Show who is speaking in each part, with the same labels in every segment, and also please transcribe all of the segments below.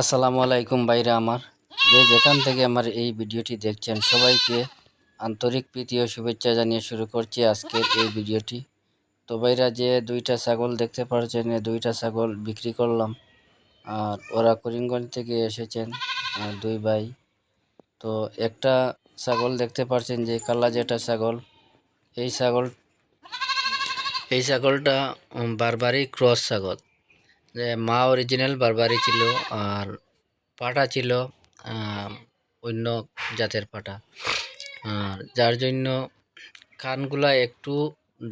Speaker 1: আসসালামু আলাইকুম বাইরা আমার। যে যেখান থেকে আমার এই ভিডিওটি দেখছেন, সবাইকে আন্তরিক প্রীতি ও শুভেচ্ছা জানিয়ে শুরু করছি আজকের এই ভিডিওটি। তো বাইরা যে দুইটা ছাগল দেখতে পাচ্ছেন এই দুইটা ছাগল বিক্রি করলাম। আর ওরা করিমগঞ্জ থেকে এসেছেন দুই ভাই। তো একটা ছাগল দেখতে পাচ্ছেন, যে কালা যেটা ছাগল, এই ছাগল, এই ছাগলটা বারবারই ক্রস ছাগল। মা অরিজিনাল বারবারি ছিল, আর পাটা ছিল অন্য জাতের পাটা। আর যার জন্য কানগুলা একটু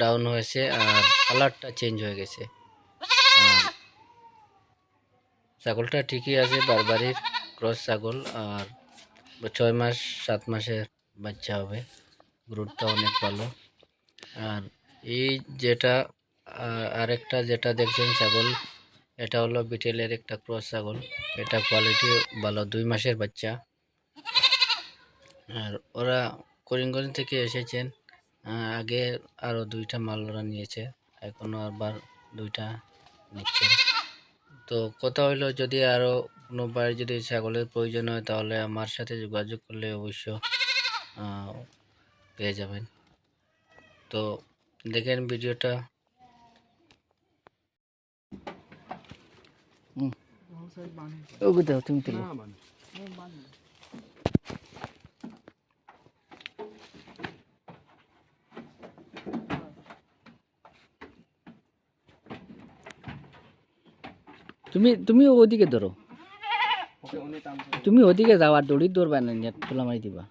Speaker 1: ডাউন হয়েছে, আর কালারটা চেঞ্জ হয়ে গেছে। ছাগলটা ঠিকই আছে বারবারির ক্রস ছাগল, আর ছয় মাস, সাত মাসের বাচ্চা হবে। গ্রোথটা অনেক ভালো। আর এই যেটা আরেকটা যেটা দেখছেন ছাগল এটা হলো বিটেলের একটা ক্রস ছাগল। এটা কোয়ালিটি ভালো, দুই মাসের বাচ্চা। আর ওরা করিমগঞ্জ থেকে এসেছেন আগে আরও দুইটা মাল ওরা নিয়েছে এখনও আবার দুইটা নিচ্ছে। তো কথা হইল যদি আরও কোনো বাড়ি যদি ছাগলের প্রয়োজন হয়, তাহলে আমার সাথে যোগাযোগ করলে অবশ্য পেয়ে যাবেন। তো দেখেন ভিডিওটা। ওগো দাও তুমি তুলো। তুমি তুমি ওদিকে ধরো। তুমি ওদিকে যাও আর দড়ি দৌড়বা না নেট খোলা মারি দিবা।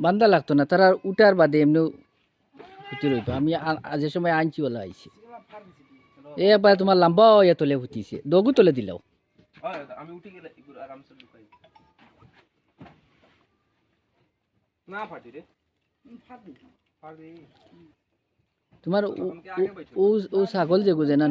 Speaker 1: বান্দা লাগতো না তারা উঠার বাদে এমনি হুতি রইতো। আমি আ- আজ যে সময় আনছি বলে আইছি। এবার তোমার লম্বা ইয়ে তোলে হুতিছে দগু তোলে দিলাও
Speaker 2: আমি উঠে গেলে আরামসে ঢুকাই না ফাটি রে। ফাটি।
Speaker 1: তোমার ও- ও- ছাগল যে গুজে না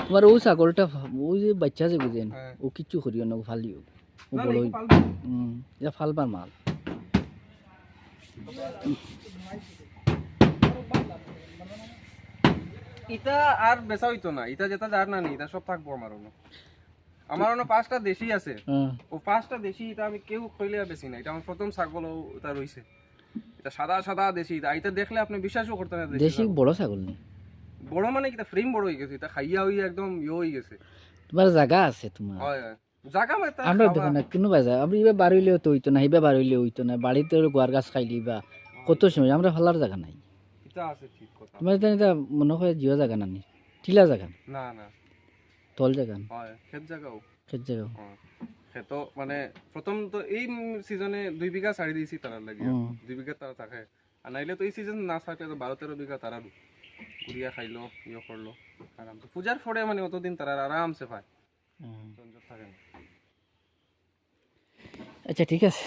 Speaker 1: তোমার ও ছাগলটা ও যে বাচ্চা যে গুজেন
Speaker 2: হ্যাঁ।
Speaker 1: ও কিচ্ছু করিও না ফালিও। ও বড় এটা ফালবার মাল।
Speaker 2: আর বেচা হইতো না। যেটা যার না সব থাকব আমার আমার পাঁচটা দেশি আছে। ও পাঁচটা দেশি এটা আমি কেউ খইলে আর বেশি না। এটা আমার প্রথম ছাগল এটা রইছে। এটা সাদা সাদা দেশি। এটা এটা দেখলে আপনি বিশ্বাসও করতে না দেশি
Speaker 1: বড় ছাগল নেই।
Speaker 2: বড় মানে কি? ফ্রেম বড় হয়ে গেছে। এটা খাইয়া হইয়া একদম ইয়ে হয়ে গেছে।
Speaker 1: তোমার জায়গা আছে তোমার।
Speaker 2: হয় হয়।
Speaker 1: আমরা দেখো না কোনো বাজা আমরা ইবা বার তো হইতো না ইবা হইলেও হইতো না বাড়িতে গোয়ার গাছ খাইলি বা কত সময় আমরা ফালার জায়গা নাই। তোমার এটা এটা মনে হয় জিও জায়গা না নি? টিলা জায়গা না,
Speaker 2: না।
Speaker 1: তল জায়গা না,
Speaker 2: হয় খেত জায়গাও
Speaker 1: খেত
Speaker 2: সেতো মানে প্রথম তো এই সিজনে দুই বিঘা ছাড়ি দিয়েছি তারার লাগে। দুই বিঘা তারা থাকে। আর নাইলে তো এই সিজন না থাকলে তো বারো তেরো বিঘা তারা কুড়িয়া খাইলো ইয়ে করল আরামসে। পূজার পরে মানে অতদিন তারা আরামসে পায়। থাকে না।
Speaker 1: আচ্ছা ঠিক আছে।